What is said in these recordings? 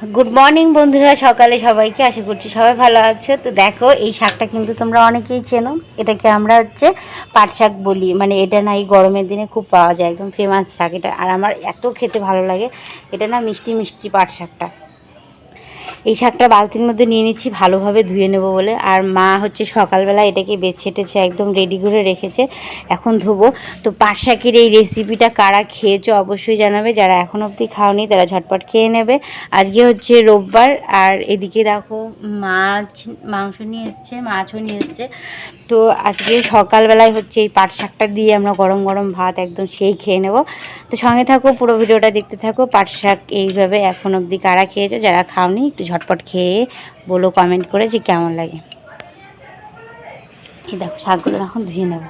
Good morning বন্ধুরা। সকালে সবাইকে আশা করছি সবাই ভালো আছে। তো দেখো, এই শাকটা কিন্তু তোমরা অনেকেই চেনো। এটাকে আমরা হচ্ছে পাট শাক বলি। মানে এটা না এই গরমের দিনে খুব পাওয়া যায়। একদম ফেমাস শাক এটা। আর আমার এত খেতে ভালো লাগে। এটা না মিষ্টি মিষ্টি পাট শাকটা। এই শাকটা বালতির মধ্যে নিয়ে নিচ্ছি, ভালোভাবে ধুয়ে নেব বলে। আর মা হচ্ছে সকালবেলা এটাকে বেছেটেছে একদম রেডি করে রেখেছে। এখন ধোবো। তো পাট শাকের এই রেসিপিটা কারা খেয়েছো অবশ্যই জানাবে। যারা এখন অবধি খাওনি, তারা ঝটপট খেয়ে নেবে। আজকে হচ্ছে রোববার। আর এদিকে দেখো, মাছ, মাংস নিয়ে এসছে, মাছও নিয়ে এসছে। তো আজকে সকালবেলায় হচ্ছে এই পাট শাকটা দিয়ে আমরা গরম গরম ভাত একদম সেই খেয়ে নেব। তো সঙ্গে থাকো, পুরো ভিডিওটা দেখতে থাকো। পাট শাক এইভাবে এখন অবধি কারা খেয়েছো, যারা খাওনি, একটু ঝটপট খেয়ে বলো কমেন্ট করে যে কেমন লাগে। এই দেখো, শাকগুলো এখন ধুয়ে নেব।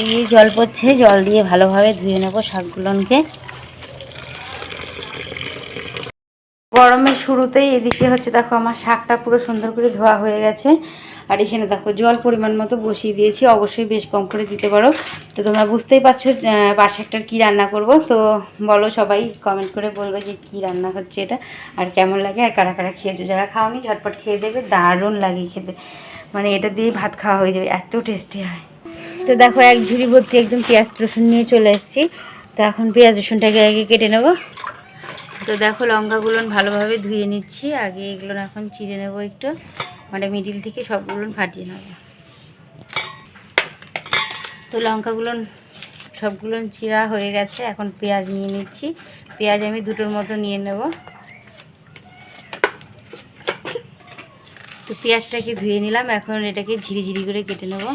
এই জল পড়ছে, জল দিয়ে ভালোভাবে ধুয়ে নেব শাকগুলোকে। গরমের শুরুতেই এদিকে হচ্ছে, দেখো আমার শাকটা পুরো সুন্দর করে ধোয়া হয়ে গেছে। আর এখানে দেখো জল পরিমাণ মতো বসিয়ে দিয়েছি। অবশ্যই বেশ কম করে দিতে পারো। তো তোমরা বুঝতেই পারছ পাট শাকটার কী রান্না করব। তো বলো সবাই কমেন্ট করে বলবে যে কী রান্না হচ্ছে এটা আর কেমন লাগে আর কারা কারা খেয়েছো। যারা খাওনি, ঝটপট খেয়ে দেবে দারুণ লাগে খেতে। মানে এটা দিয়ে ভাত খাওয়া হয়ে যাবে। এত টেস্টি হয়। তো দেখো এক ঝুড়ি ভর্তি একদম পেঁয়াজ রসুন নিয়ে চলে এসেছি। তো এখন পেঁয়াজ রসুনটাকে আগে কেটে নেব। তো দেখো লঙ্কাগুলো ভালোভাবে ধুয়ে নিচ্ছি। আগে এগুলো এখন চিড়ে নেব একটু। মানে মিডিল থেকে সবগুলো ফাটিয়ে নেব তো লঙ্কাগুলো, সবগুলো চিরা হয়ে গেছে, এখন পেঁয়াজ নিয়ে নিচ্ছি। পেঁয়াজ আমি দুটোর মতো নিয়ে নেব। তো পেঁয়াজটাকে ধুয়ে নিলাম, এখন এটাকে ঝিরি ঝিরি করে কেটে নেব।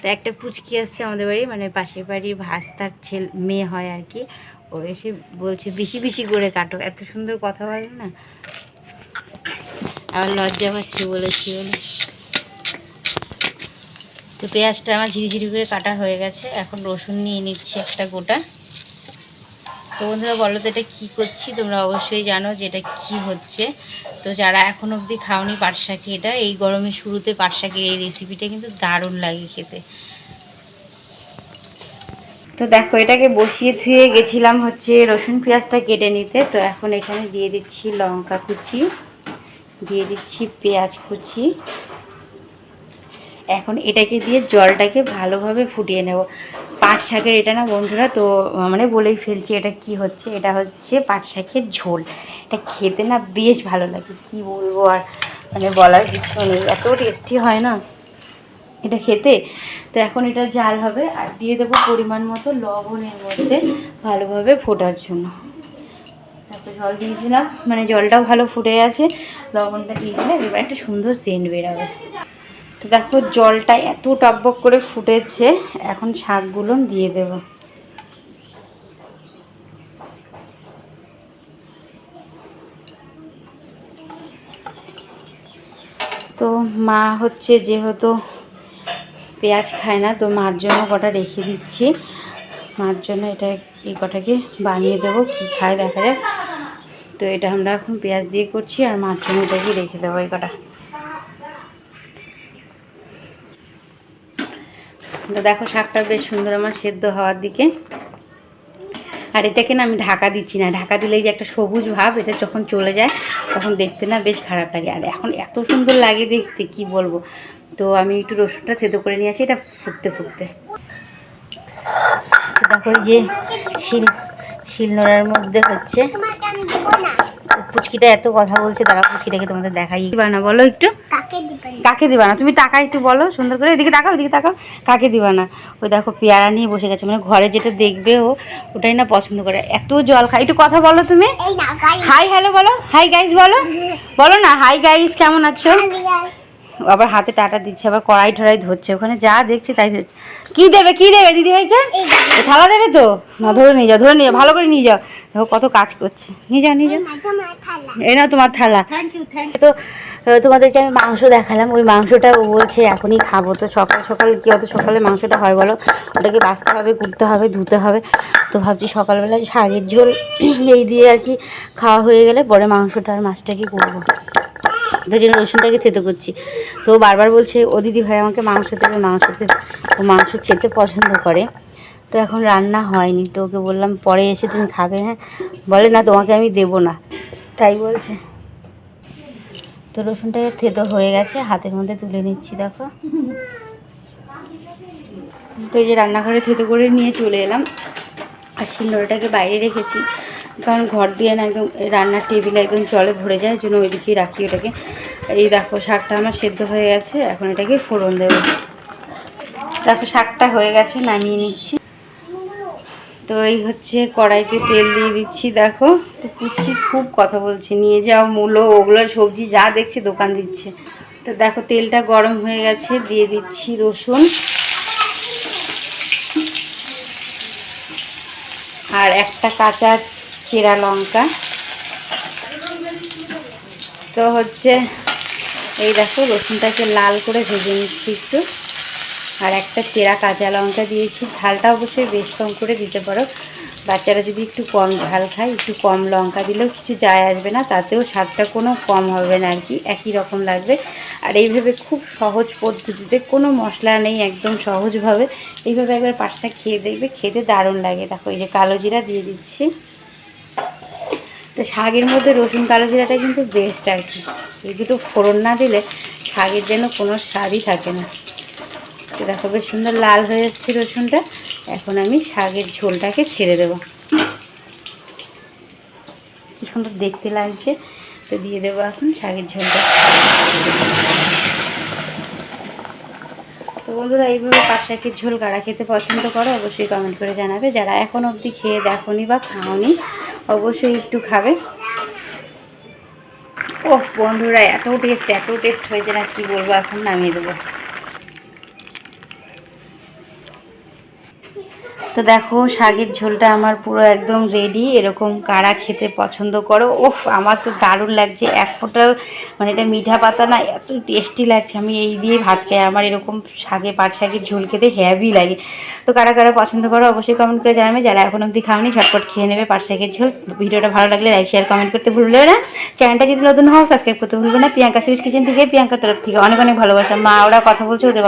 তো একটা পুচকি আসছে আমাদের বাড়ি মানে পাশের বাড়ির ভাস্তার ছেলে, মেয়ে হয় আর কি। ও এসে বলছে, বেশি বেশি করে কাটো। এত সুন্দর কথা বলে না? আবার লজ্জা পাচ্ছি বলেছি বলে তো পেঁয়াজটা আমার ঝিরিঝিরি করে কাটা হয়ে গেছে। এখন রসুন নিয়ে নিচ্ছি একটা গোটা। তো বন্ধুরা, বলো তো এটা কী করছি? তোমরা অবশ্যই জানো যে এটা কী হচ্ছে। তো যারা এখন অবধি খাওনি পাট শাকি এটা এই গরমের শুরুতে পাট শাকের এই রেসিপিটা কিন্তু দারুণ লাগে খেতে। তো দেখো, এটাকে বসিয়ে ধুয়ে গেছিলাম হচ্ছে রসুন পেঁয়াজটা কেটে নিতে। তো এখন এখানে দিয়ে দিচ্ছি লঙ্কা কুচি, দিয়ে দিচ্ছি পেঁয়াজ কুচি। এখন এটাকে দিয়ে জলটাকে ভালোভাবে ফুটিয়ে নেব। পাট শাকের এটা না বন্ধুরা, তো মানে বলেই ফেলছি এটা কি হচ্ছে? এটা হচ্ছে পাট শাকের ঝোল। এটা খেতে না বেশ ভালো লাগে, কি বলব আর? মানে বলার কিছু নেই, এত টেস্টি হয় না। এটা খেতে। তো এখন এটা জাল হবে আর দিয়ে দেবো পরিমাণ মতো লবণের মধ্যে ভালোভাবে ফোটার জন্য। তারপর জল দিয়ে দিলাম। মানে জলটাও ভালো ফুটে গেছে। লবণটা দিয়ে দিলে এবার একটা সুন্দর সেন্ট বেরাবে। তো দেখো জলটা এত টকবক করে ফুটেছে। এখন শাকগুলো দিয়ে দেব। তো মা হচ্ছে যেহেতু পেঁয়াজ খায় না, তো মার জন্য কটা রেখে দিচ্ছি। মার জন্য এটা এই কটাকে বানিয়ে দেবো, কী খায় দেখা যাক। তো এটা আমরা এখন পেঁয়াজ দিয়ে করছি, আর মার জন্য এটাকে রেখে দেবো এই কটা। তো দেখো শাকটা বেশ সুন্দর আমার সেদ্ধ হওয়ার দিকে। আর এটাকে না আমি ঢাকা দিচ্ছি না, ঢাকা দিলেই যে একটা সবুজ ভাব, এটা যখন চলে যায়, তখন দেখতে না বেশ খারাপ লাগে। আর এখন এত সুন্দর লাগে দেখতে, কি বলব? তো আমি একটু রসুনটা থেতো করে নিয়ে আসি এটা ফুটতে ফুটতে। দেখো এই যে শিল শিলনোড়ার মধ্যে হচ্ছে। পুচকিটা এত কথা বলছে তারা পুচকিটাকে তোমাদের দেখাই। দিবা না বলো একটু? কাকে দিবা না? তুমি টাকা একটু বলো সুন্দর করে। এদিকে তাকাও এদিকে তাকাও। কাকে দিবা না? ওই দেখো পেয়ারা নিয়ে বসে গেছে মানে ঘরে যেটা দেখবে ও ওটাই না পছন্দ করে। এত জল খায়। একটু কথা বলো তুমি। এই না গাই হাই হ্যালো বলো। হাই গাইস বলো। বলো না। হাই গাইস কেমন আছো? আবার হাতে টাটা দিচ্ছে আবার কড়াই ঠড়াই ধরছে ওখানে যা দেখছে তাই ধরছে। কি দেবে কি দেবে দিদি ভাইকে? এই না এ থালা দেবে তো? না ধরে নিয়ে যাও ধরে নিয়ে যাও ভালো করে নিয়ে যাও। দেখো কত কাজ করছে। নিয়ে যাও নিয়ে যাও। এই না তোমার থালা। তো তোমাদেরকে আমি মাংস দেখালাম ওই মাংসটা ও বলছে এখনই খাব। তো সকাল সকাল কি অত সকালে মাংসটা হয় বলো? ওটাকে বাঁচতে হবে কুটতে হবে ধুতে হবে। তো ভাবছি সকালবেলায় শাকের ঝোল এই দিয়ে আর কি খাওয়া হয়ে গেলে পরে মাংসটা আর মাছটা কি করব? তো জন্য রসুনটাকে থেতো করছি। তো বারবার বলছে, ও দিদি ভাই আমাকে মাংস দেবে, মাংস ও মাংস খেতে পছন্দ করে। তো এখন রান্না হয়নি। তো ওকে বললাম, পরে এসে তুমি খাবে হ্যাঁ? বলে, না, তোমাকে আমি দেবো না। তাই বলছে। তো রসুনটাকে থেতো হয়ে গেছে, হাতের মধ্যে তুলে নিচ্ছি, দেখো। তো এই যে রান্নাঘরে থেতো করে নিয়ে চলে এলাম। আর শিলনোড়াটাকে বাইরে রেখেছি। কারণ ঘর দিয়ে না একদম রান্নার টেবিলে একদম জলে ভরে যায়, জন্য ওইদিকেই রাখি ওটাকে। এই দেখো, শাকটা আমার সেদ্ধ হয়ে গেছে, এখন এটাকে ফোড়ন দেবো। দেখো, শাকটা হয়ে গেছে, নামিয়ে নিচ্ছি। তো এই হচ্ছে কড়াইতে তেল দিয়ে দিচ্ছি, দেখো। তো পুচকি খুব কথা বলছে, নিয়ে যাও মূলো, ওগুলো সবজি যা দেখছে দোকান দিচ্ছে। তো দেখো, তেলটা গরম হয়ে গেছে, দিয়ে দিচ্ছি রসুন। আর একটা কাঁচা চেরা লঙ্কা। তো হচ্ছে, এই দেখো, রসুনটাকে লাল করে ভেজে নিচ্ছি একটু। আর একটা চেরা কাঁচা লঙ্কা দিয়েছি। ঝালটা অবশ্যই বেশ কম করে দিতে পারো। বাচ্চারা যদি একটু কম ঝাল খায়, একটু কম লঙ্কা দিলেও কিছু যায় আসবে না, তাতেও স্বাদটা কোনো কম হবে না আর কি, একই রকম লাগবে। আর এইভাবে খুব সহজ পদ্ধতিতে, কোনো মশলা নেই একদম সহজভাবে। এইভাবে একবার পাটটা খেয়ে দেখবে, খেতে দারুণ লাগে। দেখো, এই যে কালো জিরা দিয়ে দিচ্ছি। তো শাকের মধ্যে রসুন, কালো জিরাটা কিন্তু বেস্ট আর কি। এই দুটো ফোড়ন না দিলে শাকের যেন কোনো স্বাদই থাকে না। তো দেখো বেশ সুন্দর লাল হয়ে যাচ্ছে রসুনটা। এখন আমি শাকের ঝোলটাকে ছেড়ে দেবো। কি সুন্দর দেখতে লাগছে। তো দিয়ে দেবো এখন শাকের ঝোলটা। তো বন্ধুরা, এইভাবে শাকের ঝোল কারা খেতে পছন্দ করো অবশ্যই কমেন্ট করে জানাবে। যারা এখন অবধি খেয়ে দেখোনি বা খাওনি অবশ্যই একটু খাবে। ও বন্ধুরা, এত টেস্ট এত টেস্ট হয়েছে না, কি বলব, এখন নামিয়ে দেবো। তো দেখো শাকের ঝোলটা আমার পুরো একদম রেডি এরকম কারা খেতে পছন্দ করো। ওফ, আমার তো দারুণ লাগছে, এক ফোঁটা মানে এটা মিঠা পাতা না এত টেস্টি লাগছে। আমি এই দিয়ে ভাত খাই, আমার এরকম শাকে পাট শাকের ঝোল খেতে হ্যাভি লাগে। তো কারা কারা পছন্দ করো, অবশ্যই কমেন্ট করে জানাবে। যারা এখন অবধি খাওনি, ঝটপট খেয়ে নেবে পাট শাকের ঝোল। ভিডিওটা ভালো লাগলে লাইক শেয়ার কমেন্ট করতে ভুলবে না। চ্যানেলটা যদি নতুন হও সাবস্ক্রাইব করতে ভুলবে না। প্রিয়াঙ্কা সুইচ কিচেন থেকে, প্রিয়াঙ্কার তরফ থেকে অনেক অনেক ভালোবাসা। মা, ওরা কথা বলছে, ওদের